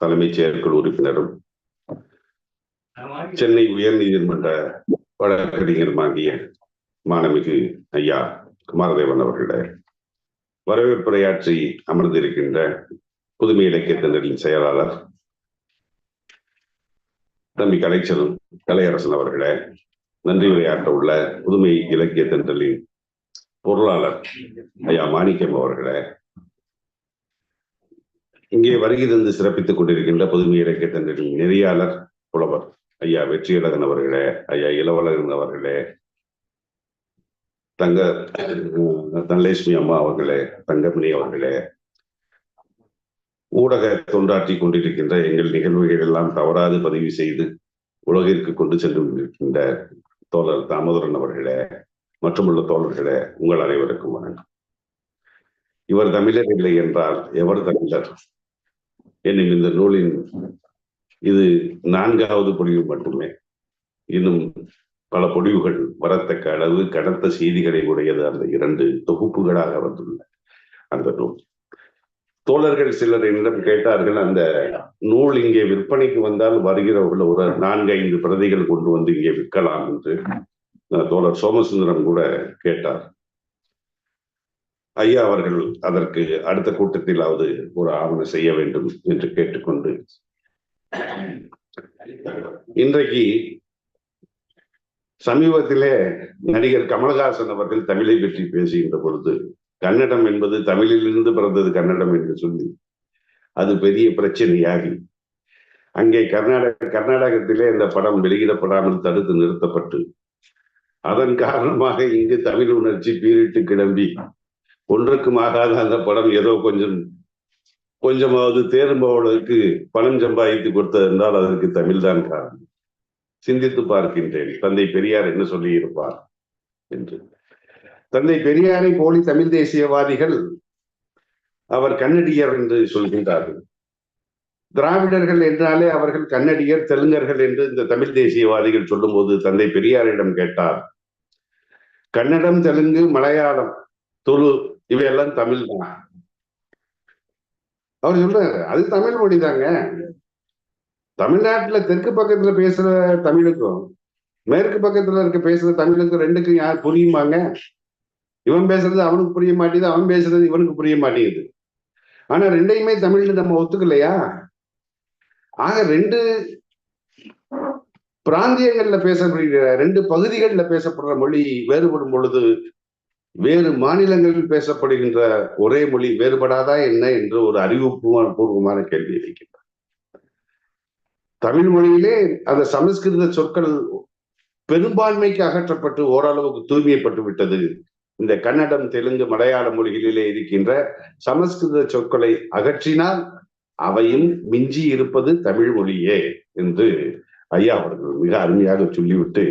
தலைமைச் செயற்குழு உறுப்பினரும் சென்னை உயர்நீதிமன்ற வழக்கறிஞருமாகிய மாணமிகு ஐயா குமாரதேவன் அவர்களே வரவேற்புரையாற்றி அமர்ந்திருக்கின்ற புதுமை இலக்கியத்தினரின் செயலாளர் தம்பி கலைச்சலும் கலையரசன் அவர்களே நன்றி உரையாற்ற உள்ள புதுமை இலக்கிய தென்றலின் பொருளாளர் ஐயா மாணிக்கம் அவர்களே இங்கே வருகை தந்து சிறப்பித்துக் கொண்டிருக்கின்ற புதுமை இலக்கியத்தின் நெறியாளர் புலவர் ஐயா வெற்றியழகன் அவர்களே ஐயா இளவழகன் அவர்களே தங்க தனலட்சுமி அம்மா அவர்களே தங்கமணி அவர்களே ஊடக தொண்டாற்றி கொண்டிருக்கின்ற எங்கள் நிகழ்வுகள் எல்லாம் தவறாது பதிவு செய்து உலகிற்கு கொண்டு சென்று கொண்டிருக்கின்ற தோழர் தாமோதரன் அவர்களே மற்றுமுள்ள தோழர்களே உங்கள் அனைவருக்கும் வணக்கம். இவர் தமிழர் இல்லை என்றால் எவர் தமிழர்? என்னும் இந்த நூலின் இது நான்காவது பொழிவு மட்டுமே. இன்னும் பல பொழிவுகள் வரத்தக்க அளவு கடந்த செய்திகளை உடையது அந்த இரண்டு தொகுப்புகளாக வந்துள்ள அந்த நூல். தோழர்கள் சிலர் என்னிடம் கேட்டார்கள் அந்த நூல் இங்கே விற்பனைக்கு வந்தால் வருகிறவர்கள் ஒரு நான்கு ஐந்து பிரதிகள் கொண்டு வந்து இங்கே விற்கலாம் என்று. தோழர் சோமசுந்தரம் கூட கேட்டார். ஐயா அவர்கள் அதற்கு அடுத்த கூட்டத்திலாவது ஒரு ஆவணம் செய்ய வேண்டும் என்று கேட்டுக்கொண்டு இன்றைக்கு சமீபத்திலே நடிகர் கமல்ஹாசன் அவர்கள் தமிழை பற்றி பேசுகின்ற பொழுது கன்னடம் என்பது தமிழிலிருந்து பிறந்தது கன்னடம் என்று சொல்லி அது பெரிய பிரச்சனையாகி அங்கே கர்நாடக கர்நாடகத்திலே இந்த படம் வெளியிடப்படாமல் தடுத்து நிறுத்தப்பட்டு அதன் காரணமாக இங்கு தமிழ் உணர்ச்சி பீரிட்டு கிளம்பி ஒன்றுக்கும் ஆகாத அந்த படம் ஏதோ கொஞ்சம் கொஞ்சமாவது தேர்ம்பவர்களுக்கு பணம் சம்பாதித்து கொடுத்தது என்றால் அதற்கு தமிழ்தான் காரணம். சிந்தித்து பார்க்கின்றேன். தந்தை பெரியார் என்ன சொல்லியிருப்பார் என்று. தந்தை பெரியாரை போலி தமிழ் தேசியவாதிகள் அவர் கன்னடியர் என்று சொல்கின்றார்கள். திராவிடர்கள் என்றாலே அவர்கள் கன்னடியர் தெலுங்கர்கள் என்று இந்த தமிழ் தேசியவாதிகள் சொல்லும்போது தந்தை பெரியாரிடம் கேட்டார். கன்னடம் தெலுங்கு மலையாளம் துளு இவையெல்லாம் தமிழ் தான். அவர் சொல்றாரு அது தமிழ் மொழி தாங்க. தமிழ்நாட்டுல தெற்கு பக்கத்துல பேசுற தமிழுக்கும் மேற்கு பக்கத்துல இருக்க பேசுற தமிழுக்கும் ரெண்டுக்கும் யார் புரியுமாங்க? இவன் பேசுறது அவனுக்கு புரிய மாட்டேங்குது அவன் பேசுறது இவனுக்கு புரிய மாட்டேங்குது. ஆனா ரெண்டையுமே தமிழ்னு நம்ம ஒத்துக்கலையா? ஆக ரெண்டு பிராந்தியங்கள்ல பேசப்படுகிற ரெண்டு பகுதிகளில் பேசப்படுற மொழி வேறுபடும் பொழுது வேறு மாநிலங்களில் பேசப்படுகின்ற ஒரே மொழி வேறுபடாதா என்ன என்று ஒரு அறிவுபூர்வ பூர்வமான கேள்வி இருக்கின்றார் தமிழ் மொழியிலே அந்த சமஸ்கிருத சொற்கள் பெரும்பான்மைக்கு அகற்றப்பட்டு ஓரளவுக்கு தூய்மைப்பட்டு விட்டது. இந்த கன்னடம் தெலுங்கு மலையாள மொழிகளிலே இருக்கின்ற சமஸ்கிருத சொற்களை அகற்றினால் அவையும் மிஞ்சி இருப்பது தமிழ் மொழியே என்று ஐயா அவர்கள் மிக அருமையாக சொல்லிவிட்டு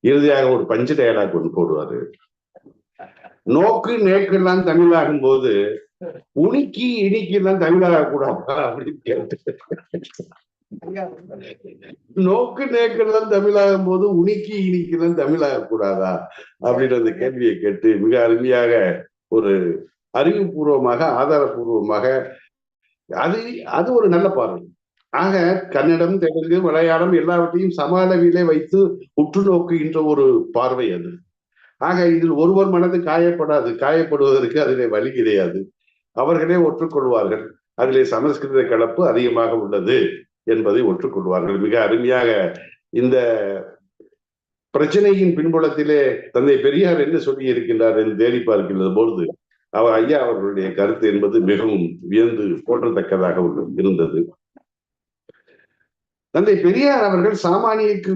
இறுதியாக ஒரு பஞ்சு டயலாக் ஒன்று போடுவாரு. நோக்கு நேக்கெல்லாம் தமிழாகும் போது உனிக்கு இனிக்கு எல்லாம் தமிழாக கூடாதா அப்படின்னு கேட்டு நோக்கு நேக்கெல்லாம் தமிழாகும் போது உனிக்கி இனிக்கெல்லாம் தமிழாக கூடாதா அப்படின்ற அந்த கேள்வியை கேட்டு மிக அருமையாக ஒரு அறிவுபூர்வமாக ஆதாரபூர்வமாக அது அது ஒரு நல்ல பார்வை. ஆக கன்னடம் தெலுங்கு மலையாளம் எல்லாவற்றையும் சம அளவிலே வைத்து உற்று நோக்குகின்ற ஒரு பார்வை அது. ஆக இதில் ஒருவர் மனது காயப்படாது காயப்படுவதற்கு அதிலே வழி கிடையாது. அவர்களே ஒற்றுக்கொள்வார்கள். அதிலே சமஸ்கிருத கலப்பு அதிகமாக உள்ளது என்பதை ஒற்றுக்கொள்வார்கள். மிக அருமையாக இந்த பிரச்சனையின் பின்புலத்திலே தந்தை பெரியார் என்ன சொல்லி இருக்கின்றார் என்று தேடி பார்க்கின்ற பொழுது அவர் ஐயா அவர்களுடைய கருத்து என்பது மிகவும் வியந்து போற்றத்தக்கதாக இருந்தது. தந்தை பெரியார் அவர்கள் சாமானியக்கு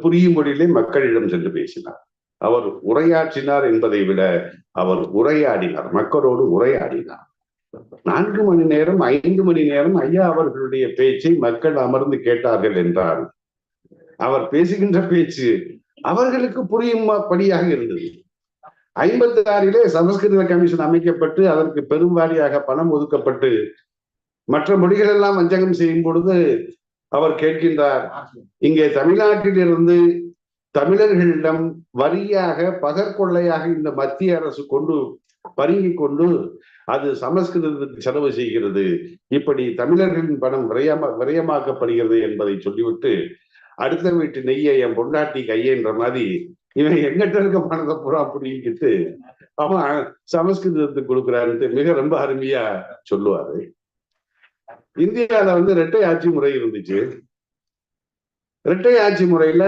புரியும் மொழியிலே மக்களிடம் சென்று பேசினார். அவர் உரையாற்றினார் என்பதை விட அவர் உரையாடினார். மக்களோடு உரையாடினார். நான்கு மணி நேரம் ஐந்து மணி நேரம் ஐயா அவர்களுடைய பேச்சை மக்கள் அமர்ந்து கேட்டார்கள் என்றார் அவர் பேசுகின்ற பேச்சு அவர்களுக்கு புரியும்? படியாக இருந்தது. ஐம்பத்தி ஆறிலே சமஸ்கிருத கமிஷன் அமைக்கப்பட்டு அதற்கு பெரும்பாலியாக பணம் ஒதுக்கப்பட்டு மற்ற மொழிகள் எல்லாம் வஞ்சகம் செய்யும் பொழுது அவர் கேட்கின்றார் இங்கே தமிழ்நாட்டில் இருந்து தமிழர்களிடம் வரியாக பகற்கொள்ளையாக இந்த மத்திய அரசு கொண்டு பருகி கொண்டு அது சமஸ்கிருதத்துக்கு செலவு செய்கிறது. இப்படி தமிழர்களின் பணம் விரயமா விரயமாக்கப்படுகிறது என்பதை சொல்லிவிட்டு அடுத்த வீட்டு நெய்யை என் பொண்டாட்டி கையன்ற மாதிரி இவன் எங்கிட்ட இருக்க பணத்தை பூரா பிடிங்கிட்டு அவன் சமஸ்கிருதத்துக்கு கொடுக்குறாருன்ட்டு மிக ரொம்ப அருமையா சொல்லுவாரு. இந்தியால வந்து இரட்டை ஆட்சி முறை இருந்துச்சு. இரட்டை ஆட்சி முறையில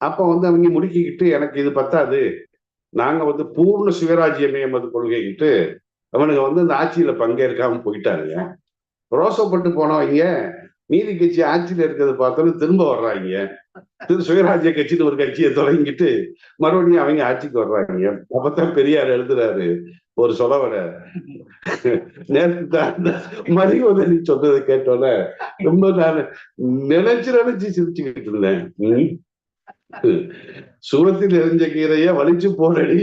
அப்போ வந்து அவங்க முடுக்கிக்கிட்டு எனக்கு இது பத்தாது. நாங்க வந்து பூர்ண சுயராஜ்யமே எமது கொள்கைக்கிட்டு அவனுங்க வந்து இந்த ஆட்சியில பங்கேற்காம போயிட்டாருங்க ரோசப்பட்டு போனவங்க நீதி கட்சி ஆட்சியில இருக்கிறத பார்த்தோன்னு திரும்ப வர்றாங்க. திரு சுயராஜ்ய கட்சின்னு ஒரு கட்சியை தொடங்கிட்டு மறுபடியும் அவங்க ஆட்சிக்கு வர்றாங்க. அப்பதான் பெரியார் எழுதுறாரு ஒரு சொலவர. நேற்று தான் அந்த சொன்னதை கேட்டோன்னே ரொம்ப நான் நினைச்சு நினைச்சு சிரிச்சுக்கிட்டு இருந்தேன். உம். சுரத்தில் எரிஞ்ச கீரைய வலிச்சு போடடி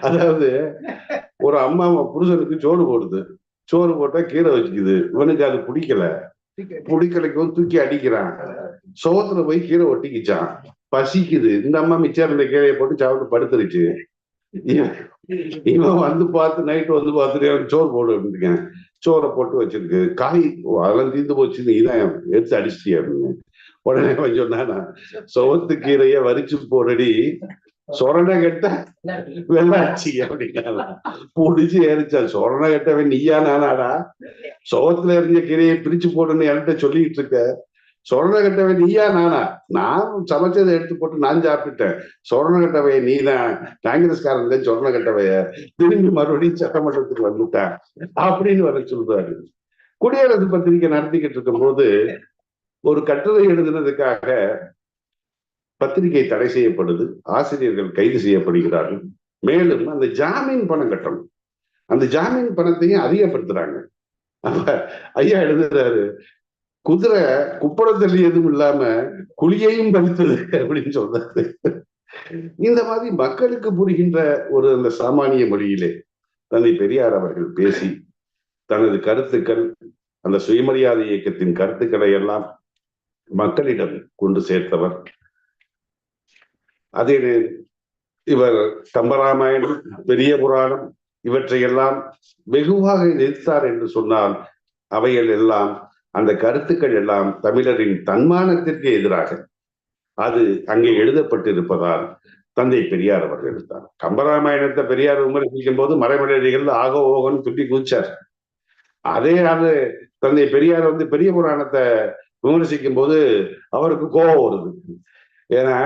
அதாவது ஒரு அம்மா புருஷனுக்கு சோறு போடுது. சோறு போட்டா கீரை வச்சுக்குது. இவனுக்கு அது பிடிக்கல. பிடிக்கலைக்கும் தூக்கி அடிக்கிறான். சோத்துல போய் கீரை ஒட்டிக்கிச்சான். பசிக்குது. இந்த அம்மா மிச்சம் இருந்த கீரையை போட்டு சாப்பிட்டு படுத்துருச்சு. இவன் வந்து பார்த்து நைட்டு வந்து பார்த்துட்டு சோறு போட்டு அப்படின்ட்டுருக்கேன் சோறை போட்டு வச்சிருக்கு. காய் அதெல்லாம் தீர்ந்து போச்சு நீ எடுத்து அடிச்சிட்டியா அப்படின்னு. உடனே அவன் சொன்னானா சோத்து கீரைய வரிச்சு போடடி சொரணை கட்ட வெள்ளாச்சி அப்படின்னா புடிச்சு ஏறிச்சான். சொரண கட்டவன் நீயா நானாடா? சுவத்துல எரிஞ்ச கீரையை பிரிச்சு போடுன்னு என்கிட்ட சொல்லிட்டு இருக்க. சொரண கட்டவன் நீயா நானா? நான் சமைச்சதை எடுத்து போட்டு நான் சாப்பிட்டுட்டேன். சொரண கட்டவைய நீதான். காங்கிரஸ்காரன் தான் சொரண கட்டவைய. திரும்பி மறுபடியும் சட்டமன்றத்துக்கு வந்துட்டான். அப்படின்னு வர சொல்றாரு. குடியரசு பத்திரிகை நடத்திக்கிட்டு இருக்கும்போது ஒரு கட்டுரை எழுதினதுக்காக பத்திரிகை தடை செய்யப்படுது ஆசிரியர்கள் கைது செய்யப்படுகிறார்கள். மேலும் அந்த ஜாமீன் பணம் கட்டணும். அந்த ஜாமீன் பணத்தையும் அதிகப்படுத்துறாங்க. அப்ப ஐயா எழுதுறாரு குதிரை குப்பரம் தள்ளியதும் இல்லாம குழியையும் பறித்தது அப்படின்னு சொல்றாரு. இந்த மாதிரி மக்களுக்கு புரிகின்ற ஒரு அந்த சாமானிய மொழியிலே தந்தை பெரியார் அவர்கள் பேசி தனது கருத்துக்கள் அந்த சுயமரியாதை இயக்கத்தின் கருத்துக்களை எல்லாம் மக்களிடம் கொண்டு சேர்த்தவர். அதே இவர் கம்பராமாயணம் பெரிய புராணம் இவற்றையெல்லாம் வெகுவாக எதிர்த்தார் என்று சொன்னால் அவைகள் எல்லாம் அந்த கருத்துக்கள் எல்லாம் தமிழரின் தன்மானத்திற்கு எதிராக அது அங்கே எழுதப்பட்டிருப்பதால் தந்தை பெரியார் அவர்கள் எழுத்தார். கம்பராமாயணத்தை பெரியார் விமர்சிக்கும் போது மறைமலைகள் ஆகோ ஓகோன்னு துட்டி குதிச்சார். அதே அது தந்தை பெரியார் வந்து பெரிய புராணத்தை விமர்சிக்கும் போது அவருக்கு கோபம் வருது. ஏன்னா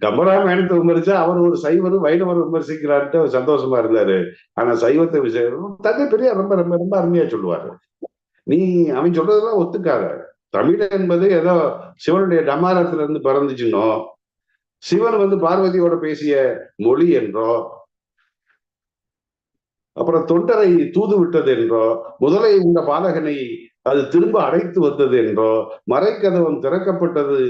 கம்பராமாயணத்தை விமர்சிச்சா அவர் ஒரு சைவரும் வைணவர் விமர்சிக்கிறான்ட்டு அவர் சந்தோஷமா இருந்தாரு. ஆனா சைவத்தை விஷயம் தந்தை பெரிய ரொம்ப ரொம்ப ரொம்ப அருமையா சொல்லுவாரு. நீ அவன் சொல்றதெல்லாம் ஒத்துக்காத. தமிழ் என்பது ஏதோ சிவனுடைய டமாரத்துல இருந்து பிறந்துச்சுன்னோ சிவன் வந்து பார்வதியோட பேசிய மொழி என்றோ அப்புறம் தொண்டரை தூது விட்டது என்றோ முதலை உண்ட பாலகனை அது திரும்ப அடைத்து வந்தது என்றோ மறைக்கதவம் திறக்கப்பட்டது